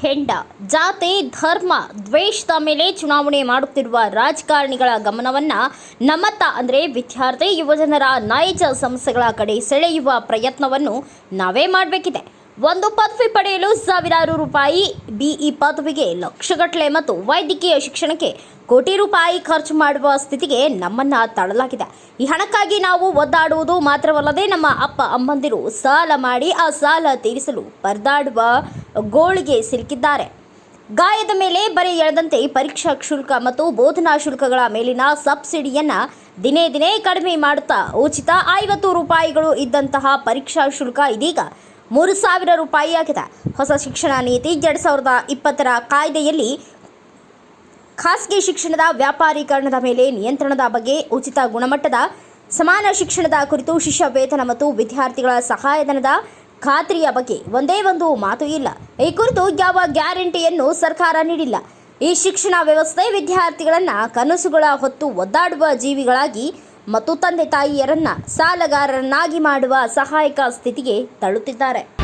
ಹೆಂಡ, ಜಾತಿ, ಧರ್ಮ, ದ್ವೇಷದ ಮೇಲೆ ಚುನಾವಣೆ ಮಾಡುತ್ತಿರುವ ರಾಜಕಾರಣಿಗಳ ಗಮನವನ್ನು ನಮ್ಮತ್ತ ಅಂದರೆ ವಿದ್ಯಾರ್ಥಿ, ಯುವಜನರ ನೈಜ ಸಮಸ್ಯೆಗಳ ಕಡೆ ಸೆಳೆಯುವ ಪ್ರಯತ್ನವನ್ನು ನಾವೇ ಮಾಡಬೇಕಿದೆ. ಒಂದು ಪದವಿ ಪಡೆಯಲು ಸಾವಿರಾರು ರೂಪಾಯಿ, ಬಿಇ ಪದವಿಗೆ ಲಕ್ಷಗಟ್ಟಲೆ ಮತ್ತು ವೈದ್ಯಕೀಯ ಶಿಕ್ಷಣಕ್ಕೆ ಕೋಟಿ ರೂಪಾಯಿ ಖರ್ಚು ಮಾಡುವ ಸ್ಥಿತಿಗೆ ನಮ್ಮನ್ನ ತಳ್ಳಲಾಗಿದೆ. ಈ ಹಣಕ್ಕಾಗಿ ನಾವು ಒದ್ದಾಡುವುದು ಮಾತ್ರವಲ್ಲದೆ ನಮ್ಮ ಅಪ್ಪ ಅಮ್ಮಂದಿರು ಸಾಲ ಮಾಡಿ ಆ ಸಾಲ ತೀರಿಸಲು ಪರದಾಡುವ ಗೋಳಿಗೆ ಸಿಲುಕಿದ್ದಾರೆ. ಗಾಯದ ಮೇಲೆ ಬರೆ ಎಳೆದಂತೆ ಪರೀಕ್ಷಾ ಶುಲ್ಕ ಮತ್ತು ಬೋಧನಾ ಶುಲ್ಕಗಳ ಮೇಲಿನ ಸಬ್ಸಿಡಿಯನ್ನ ದಿನೇ ದಿನೇ ಕಡಿಮೆ ಮಾಡುತ್ತಾ ಉಚಿತ ಐವತ್ತು ರೂಪಾಯಿಗಳು ಇದ್ದಂತಹ ಪರೀಕ್ಷಾ ಶುಲ್ಕ ಇದೀಗ ಮೂರು ಸಾವಿರ ರೂಪಾಯಿ ಆಗಿದೆ. ಹೊಸ ಶಿಕ್ಷಣ ನೀತಿ ಎರಡು ಸಾವಿರದ ಇಪ್ಪತ್ತರ ಕಾಯ್ದೆಯಲ್ಲಿ ಖಾಸಗಿ ಶಿಕ್ಷಣದ ವ್ಯಾಪಾರೀಕರಣದ ಮೇಲೆ ನಿಯಂತ್ರಣದ ಬಗ್ಗೆ ಉಚಿತ ಗುಣಮಟ್ಟದ ಸಮಾನ ಶಿಕ್ಷಣದ ಕುರಿತು ಶಿಷ್ಯ ವೇತನ ಮತ್ತು ವಿದ್ಯಾರ್ಥಿಗಳ ಸಹಾಯಧನದ ಖಾತ್ರಿಯ ಬಗ್ಗೆ ಒಂದೇ ಒಂದು ಮಾತು ಇಲ್ಲ. ಈ ಕುರಿತು ಯಾವ ಗ್ಯಾರಂಟಿಯನ್ನು ಸರ್ಕಾರ ನೀಡಿಲ್ಲ. ಈ ಶಿಕ್ಷಣ ವ್ಯವಸ್ಥೆ ವಿದ್ಯಾರ್ಥಿಗಳನ್ನು ಕನಸುಗಳ ಹೊತ್ತು ಒದ್ದಾಡುವ ಜೀವಿಗಳಾಗಿ ಮತ್ತು ತಂದೆ ತಾಯಿಯರನ್ನ ಸಾಲಗಾರರನ್ನಾಗಿ ಮಾಡುವ ಸಹಾಯಕ ಸ್ಥಿತಿಗೆ ತಳ್ಳುತ್ತಿದ್ದಾರೆ.